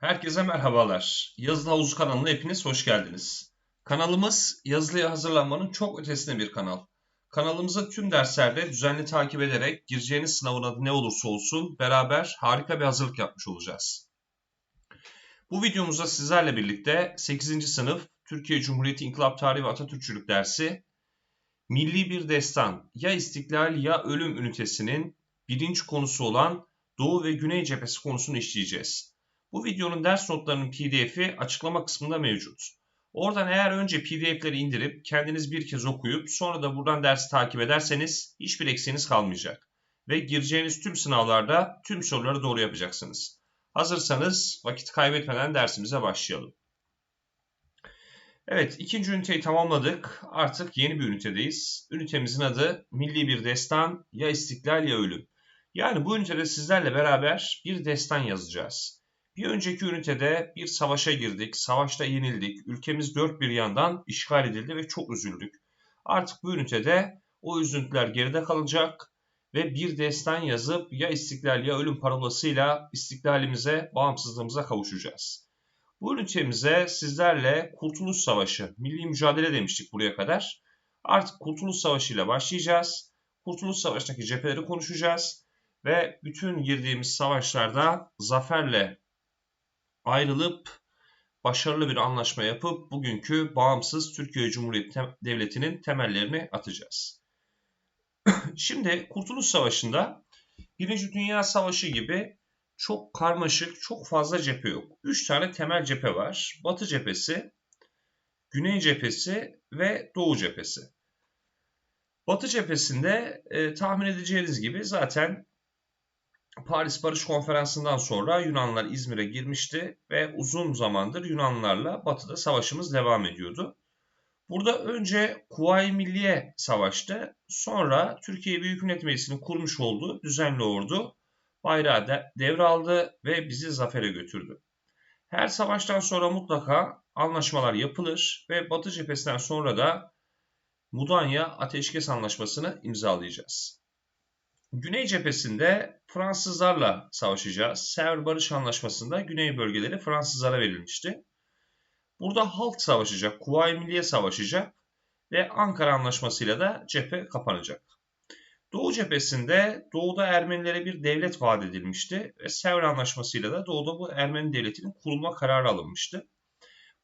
Herkese merhabalar. Yazılı Havuzu kanalına hepiniz hoş geldiniz. Kanalımız yazılıya hazırlanmanın çok ötesinde bir kanal. Kanalımıza tüm derslerde düzenli takip ederek gireceğiniz sınavın adı ne olursa olsun beraber harika bir hazırlık yapmış olacağız. Bu videomuzda sizlerle birlikte 8. sınıf Türkiye Cumhuriyeti İnkılap Tarihi ve Atatürkçülük dersi Milli Bir Destan ya İstiklal ya Ölüm ünitesinin birinci konusu olan Doğu ve Güney cephesi konusunu işleyeceğiz. Bu videonun ders notlarının pdf'i açıklama kısmında mevcut. Oradan eğer önce pdf'leri indirip kendiniz bir kez okuyup sonra da buradan dersi takip ederseniz hiçbir eksiğiniz kalmayacak. Ve gireceğiniz tüm sınavlarda tüm soruları doğru yapacaksınız. Hazırsanız vakit kaybetmeden dersimize başlayalım. Evet ikinci üniteyi tamamladık. Artık yeni bir ünitedeyiz. Ünitemizin adı Milli Bir Destan ya İstiklal ya Ölüm. Yani bu ünitede sizlerle beraber bir destan yazacağız. Bir önceki ünitede bir savaşa girdik, savaşta yenildik, ülkemiz dört bir yandan işgal edildi ve çok üzüldük. Artık bu ünitede o üzüntüler geride kalacak ve bir destan yazıp ya istiklal ya ölüm parolasıyla istiklalimize, bağımsızlığımıza kavuşacağız. Bu ünitemize sizlerle Kurtuluş Savaşı, milli mücadele demiştik buraya kadar. Artık Kurtuluş Savaşı ile başlayacağız. Kurtuluş Savaşı'ndaki cepheleri konuşacağız ve bütün girdiğimiz savaşlarda zaferle ayrılıp başarılı bir anlaşma yapıp bugünkü bağımsız Türkiye Cumhuriyeti Devleti'nin temellerini atacağız. Şimdi Kurtuluş Savaşı'nda Birinci Dünya Savaşı gibi çok karmaşık, çok fazla cephe yok. Üç tane temel cephe var. Batı cephesi, Güney cephesi ve Doğu cephesi. Batı cephesinde e, tahmin edeceğiniz gibi zaten Paris Barış Konferansı'ndan sonra Yunanlar İzmir'e girmişti ve uzun zamandır Yunanlarla Batı'da savaşımız devam ediyordu. Burada önce Kuvayi Milliye savaştı. Sonra Türkiye Büyük Millet Meclisi'nin kurmuş olduğu düzenli ordu bayrağı de devraldı ve bizi zafere götürdü. Her savaştan sonra mutlaka anlaşmalar yapılır ve Batı cephesinden sonra da Mudanya Ateşkes Anlaşması'nı imzalayacağız. Güney cephesinde Fransızlarla savaşacağız. Sevr Barış Anlaşması'nda güney bölgeleri Fransızlara verilmişti. Burada halk savaşacak, Kuvayi Milliye savaşacak ve Ankara Anlaşması'yla da cephe kapanacak. Doğu cephesinde doğuda Ermenilere bir devlet vaat edilmişti ve Sevr Anlaşması'yla da doğuda bu Ermeni devletinin kurulma kararı alınmıştı.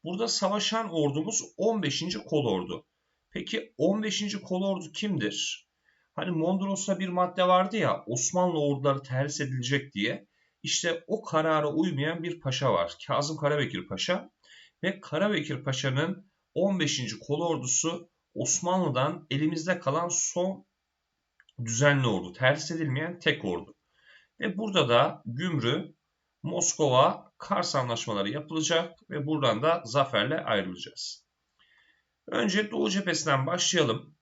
Burada savaşan ordumuz 15. Kolordu. Peki 15. Kolordu kimdir? Hani Mondros'ta bir madde vardı ya Osmanlı orduları terhis edilecek diye. İşte o karara uymayan bir paşa var. Kazım Karabekir Paşa. Ve Karabekir Paşa'nın 15. kol ordusu Osmanlı'dan elimizde kalan son düzenli ordu. Terhis edilmeyen tek ordu. Ve burada da Gümrü, Moskova, Kars anlaşmaları yapılacak ve buradan da zaferle ayrılacağız. Önce Doğu cephesinden başlayalım.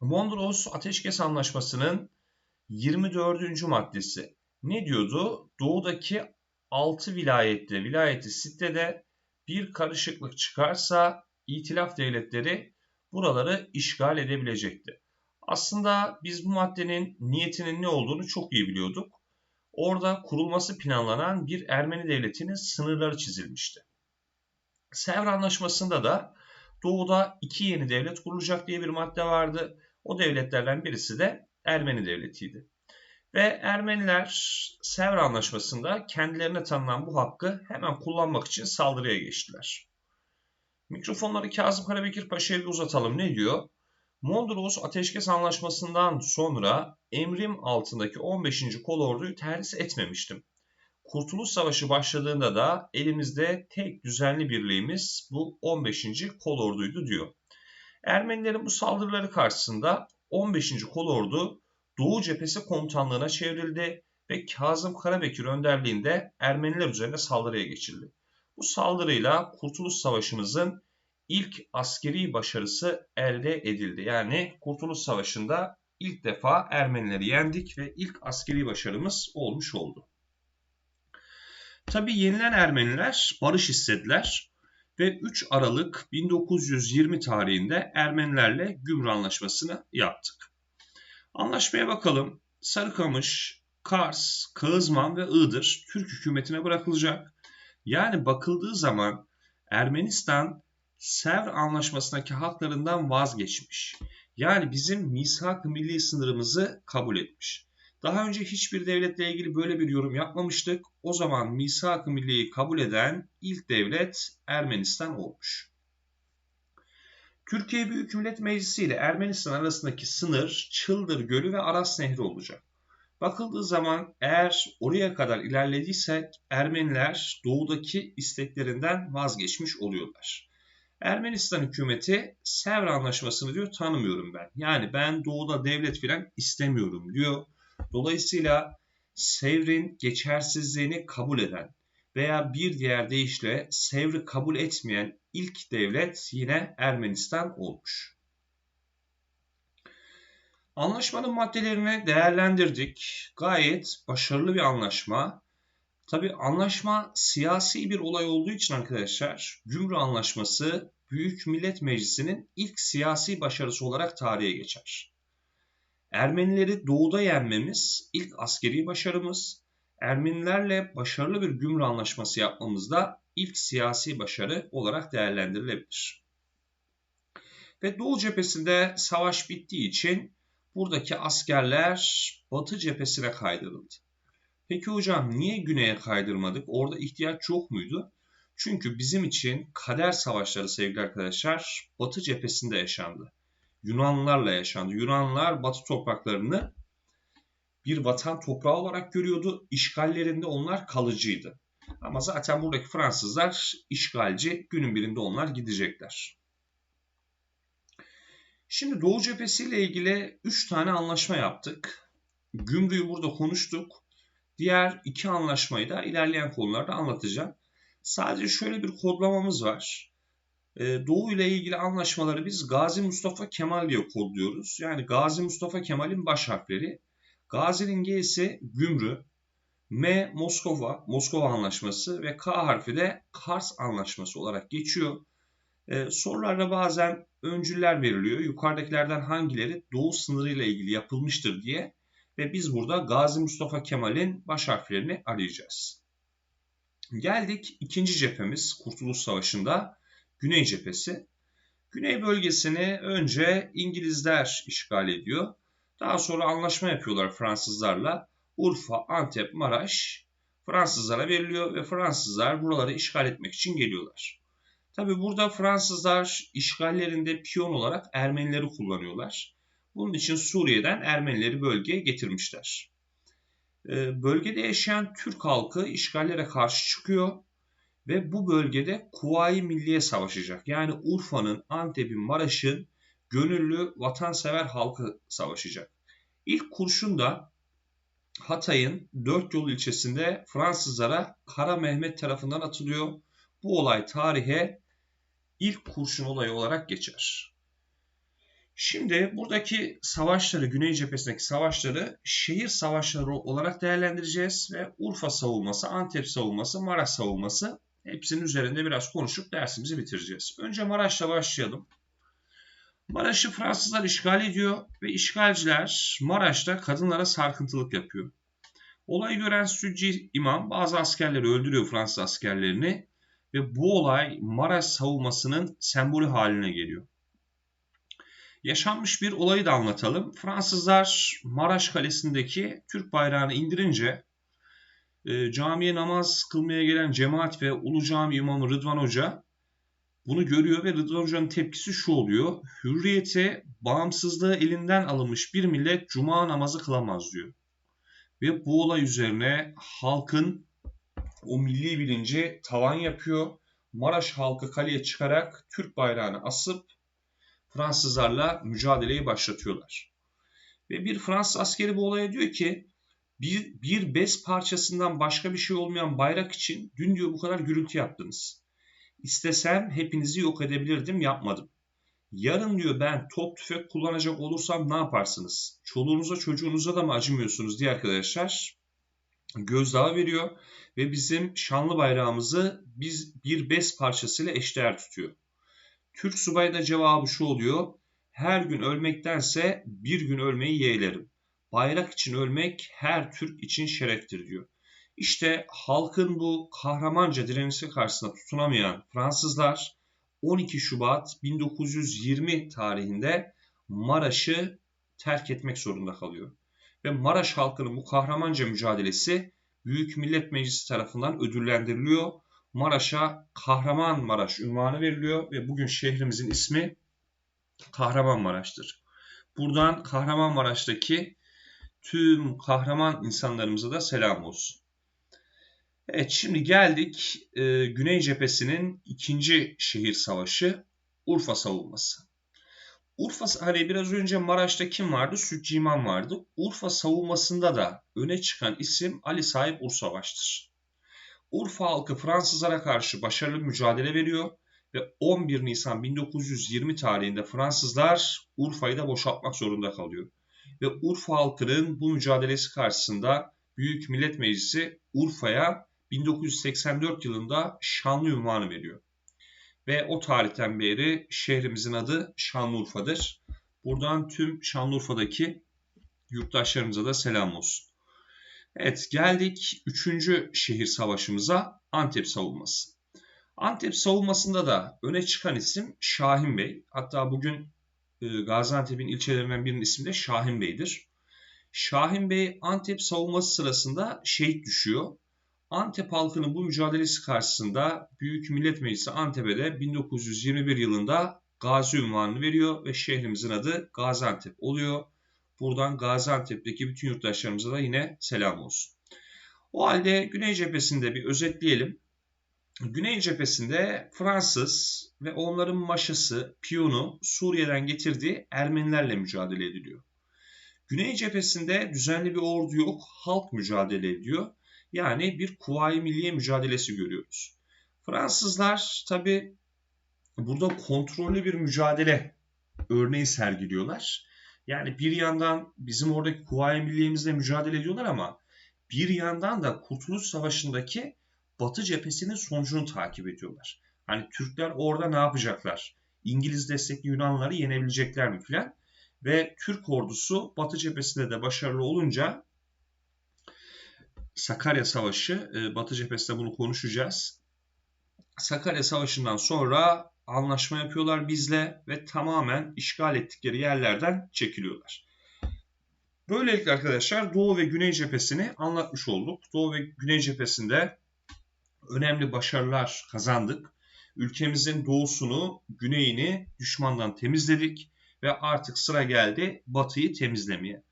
Mondros Ateşkes Anlaşması'nın 24. maddesi ne diyordu? Doğudaki 6 vilayette, vilayeti sitede bir karışıklık çıkarsa itilaf devletleri buraları işgal edebilecekti. Aslında biz bu maddenin niyetinin ne olduğunu çok iyi biliyorduk. Orada kurulması planlanan bir Ermeni devletinin sınırları çizilmişti. Sevr Anlaşması'nda da doğuda iki yeni devlet kurulacak diye bir madde vardı. O devletlerden birisi de Ermeni devletiydi. Ve Ermeniler Sevr Anlaşması'nda kendilerine tanınan bu hakkı hemen kullanmak için saldırıya geçtiler. Mikrofonları Kazım Karabekir Paşa'ya bir uzatalım. Ne diyor? Mondros Ateşkes Anlaşması'ndan sonra emrim altındaki 15. kol orduyu terhis etmemiştim. Kurtuluş Savaşı başladığında da elimizde tek düzenli birliğimiz bu 15. kol orduydu diyor. Ermenilerin bu saldırıları karşısında 15. Kolordu Doğu Cephesi Komutanlığı'na çevrildi ve Kazım Karabekir önderliğinde Ermeniler üzerine saldırıya geçildi. Bu saldırıyla Kurtuluş Savaşımızın ilk askeri başarısı elde edildi. Yani Kurtuluş Savaşı'nda ilk defa Ermenileri yendik ve ilk askeri başarımız olmuş oldu. Tabi yenilen Ermeniler barış istediler ve 3 Aralık 1920 tarihinde Ermenilerle Gümrü Anlaşması'nı yaptık. Anlaşmaya bakalım. Sarıkamış, Kars, Kağızman ve Iğdır Türk hükümetine bırakılacak. Yani bakıldığı zaman Ermenistan Sevr Anlaşması'ndaki haklarından vazgeçmiş. Yani bizim misak milli sınırımızı kabul etmiş. Daha önce hiçbir devletle ilgili böyle bir yorum yapmamıştık. O zaman misak milliyi kabul eden ilk devlet Ermenistan olmuş. Türkiye Büyük Millet Meclisi ile Ermenistan arasındaki sınır Çıldır Gölü ve Aras Nehri olacak. Bakıldığı zaman eğer oraya kadar ilerlediysek Ermeniler doğudaki isteklerinden vazgeçmiş oluyorlar. Ermenistan hükümeti Sevr Anlaşması'nı diyor tanımıyorum ben. Yani ben doğuda devlet filan istemiyorum diyor. Dolayısıyla Sevr'in geçersizliğini kabul eden veya bir diğer deyişle Sevr'i kabul etmeyen ilk devlet yine Ermenistan olmuş. Anlaşmanın maddelerini değerlendirdik. Gayet başarılı bir anlaşma. Tabi anlaşma siyasi bir olay olduğu için arkadaşlar Gümrü Anlaşması Büyük Millet Meclisi'nin ilk siyasi başarısı olarak tarihe geçer. Ermenileri doğuda yenmemiz ilk askeri başarımız. Ermenilerle başarılı bir Gümrü Anlaşması yapmamız da ilk siyasi başarı olarak değerlendirilebilir. Ve Doğu cephesinde savaş bittiği için buradaki askerler Batı cephesine kaydırıldı. Peki hocam niye güneye kaydırmadık? Orada ihtiyaç yok muydu? Çünkü bizim için kader savaşları sevgili arkadaşlar Batı cephesinde yaşandı. Yunanlılarla yaşandı. Yunanlılar Batı topraklarını bir vatan toprağı olarak görüyordu. İşgallerinde onlar kalıcıydı. Ama zaten buradaki Fransızlar işgalci. Günün birinde onlar gidecekler. Şimdi Doğu Cephesi ile ilgili 3 tane anlaşma yaptık. Gümrüğü burada konuştuk. Diğer iki anlaşmayı da ilerleyen konularda anlatacağım. Sadece şöyle bir kodlamamız var. Ee, Doğu ile ilgili anlaşmaları biz Gazi Mustafa Kemal diye kodluyoruz. Yani Gazi Mustafa Kemal'in baş harfleri. Gazi'nin G'si Gümrü, M Moskova, Moskova Anlaşması ve K harfi de Kars Anlaşması olarak geçiyor. Ee, sorularda bazen öncüller veriliyor. Yukarıdakilerden hangileri Doğu sınırıyla ilgili yapılmıştır diye ve biz burada Gazi Mustafa Kemal'in baş harflerini arayacağız. Geldik ikinci cephemiz Kurtuluş Savaşı'nda Güney cephesi. Güney bölgesini önce İngilizler işgal ediyor. Daha sonra anlaşma yapıyorlar Fransızlarla. Urfa, Antep, Maraş Fransızlara veriliyor ve Fransızlar buraları işgal etmek için geliyorlar. Tabi burada Fransızlar işgallerinde piyon olarak Ermenileri kullanıyorlar. Bunun için Suriye'den Ermenileri bölgeye getirmişler. Ee, bölgede yaşayan Türk halkı işgallere karşı çıkıyor ve bu bölgede Kuvayi Milliye savaşacak. Yani Urfa'nın, Antep'in, Maraş'ın gönüllü vatansever halkı savaşacak. İlk kurşun da Hatay'ın Dört Yol ilçesinde Fransızlara Kara Mehmet tarafından atılıyor. Bu olay tarihe ilk kurşun olayı olarak geçer. Şimdi buradaki savaşları, Güney cephesindeki savaşları şehir savaşları olarak değerlendireceğiz ve Urfa savunması, Antep savunması, Maraş savunması hepsinin üzerinde biraz konuşup dersimizi bitireceğiz. Önce Maraş'la başlayalım. Maraş'ı Fransızlar işgal ediyor ve işgalciler Maraş'ta kadınlara sarkıntılık yapıyor. Olayı gören Sücci imam bazı askerleri öldürüyor Fransız askerlerini ve bu olay Maraş savunmasının sembolü haline geliyor. Yaşanmış bir olayı da anlatalım. Fransızlar Maraş Kalesi'ndeki Türk bayrağını indirince e, camiye namaz kılmaya gelen cemaat ve Ulu Cami imamı Rıdvan Hoca bunu görüyor ve Rıdvan Hoca'nın tepkisi şu oluyor. Hürriyete, bağımsızlığı elinden alınmış bir millet cuma namazı kılamaz diyor. Ve bu olay üzerine halkın o milli bilinci tavan yapıyor. Maraş halkı kaleye çıkarak Türk bayrağını asıp Fransızlarla mücadeleyi başlatıyorlar. Ve bir Fransız askeri bu olaya diyor ki bir, bir bez parçasından başka bir şey olmayan bayrak için dün diyor bu kadar gürültü yaptınız. İstesem hepinizi yok edebilirdim yapmadım. Yarın diyor ben top tüfek kullanacak olursam ne yaparsınız? Çoluğunuza çocuğunuza da mı acımıyorsunuz diye arkadaşlar gözdağı veriyor ve bizim şanlı bayrağımızı biz bir bez parçasıyla eşdeğer tutuyor. Türk subayı da cevabı şu oluyor. Her gün ölmektense bir gün ölmeyi yeğlerim. Bayrak için ölmek her Türk için şereftir diyor. İşte halkın bu kahramanca direnişi karşısında tutunamayan Fransızlar 12 Şubat 1920 tarihinde Maraş'ı terk etmek zorunda kalıyor. Ve Maraş halkının bu kahramanca mücadelesi Büyük Millet Meclisi tarafından ödüllendiriliyor. Maraş'a Kahraman Maraş ünvanı veriliyor ve bugün şehrimizin ismi Kahramanmaraş'tır. Buradan Kahramanmaraş'taki tüm kahraman insanlarımıza da selam olsun. Evet şimdi geldik e, Güney Cephesi'nin ikinci şehir savaşı Urfa savunması. Urfa hani biraz önce Maraş'ta kim vardı? Sütçüiman vardı. Urfa savunmasında da öne çıkan isim Ali Sahip Ursavaş'tır. Urfa halkı Fransızlara karşı başarılı mücadele veriyor ve 11 Nisan 1920 tarihinde Fransızlar Urfa'yı da boşaltmak zorunda kalıyor. Ve Urfa halkının bu mücadelesi karşısında Büyük Millet Meclisi Urfa'ya 1984 yılında Şanlı ünvanı veriyor. Ve o tarihten beri şehrimizin adı Şanlıurfa'dır. Buradan tüm Şanlıurfa'daki yurttaşlarımıza da selam olsun. Evet geldik 3. şehir savaşımıza Antep savunması. Antep savunmasında da öne çıkan isim Şahin Bey. Hatta bugün Gaziantep'in ilçelerinden birinin ismi de Şahin Bey'dir. Şahin Bey Antep savunması sırasında şehit düşüyor. Antep halkının bu mücadelesi karşısında Büyük Millet Meclisi Antep'e de 1921 yılında Gazi ünvanını veriyor ve şehrimizin adı Gaziantep oluyor. Buradan Gaziantep'teki bütün yurttaşlarımıza da yine selam olsun. O halde Güney cephesinde bir özetleyelim. Güney cephesinde Fransız ve onların maşası, piyonu Suriye'den getirdiği Ermenilerle mücadele ediliyor. Güney cephesinde düzenli bir ordu yok, halk mücadele ediyor. Yani bir kuvayi milliye mücadelesi görüyoruz. Fransızlar tabi burada kontrollü bir mücadele örneği sergiliyorlar. Yani bir yandan bizim oradaki kuvayi milliyemizle mücadele ediyorlar ama bir yandan da Kurtuluş Savaşı'ndaki Batı cephesinin sonucunu takip ediyorlar. Hani Türkler orada ne yapacaklar? İngiliz destekli Yunanları yenebilecekler mi filan? Ve Türk ordusu Batı cephesinde de başarılı olunca Sakarya Savaşı, e, Batı cephesinde bunu konuşacağız. Sakarya Savaşı'ndan sonra anlaşma yapıyorlar bizle ve tamamen işgal ettikleri yerlerden çekiliyorlar. Böylelikle arkadaşlar Doğu ve Güney cephesini anlatmış olduk. Doğu ve Güney cephesinde önemli başarılar kazandık. Ülkemizin doğusunu, güneyini düşmandan temizledik ve artık sıra geldi batıyı temizlemeye.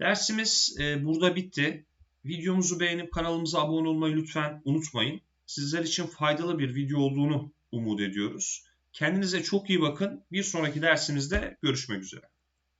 Dersimiz e, burada bitti. Videomuzu beğenip kanalımıza abone olmayı lütfen unutmayın. Sizler için faydalı bir video olduğunu umut ediyoruz. Kendinize çok iyi bakın. Bir sonraki dersimizde görüşmek üzere.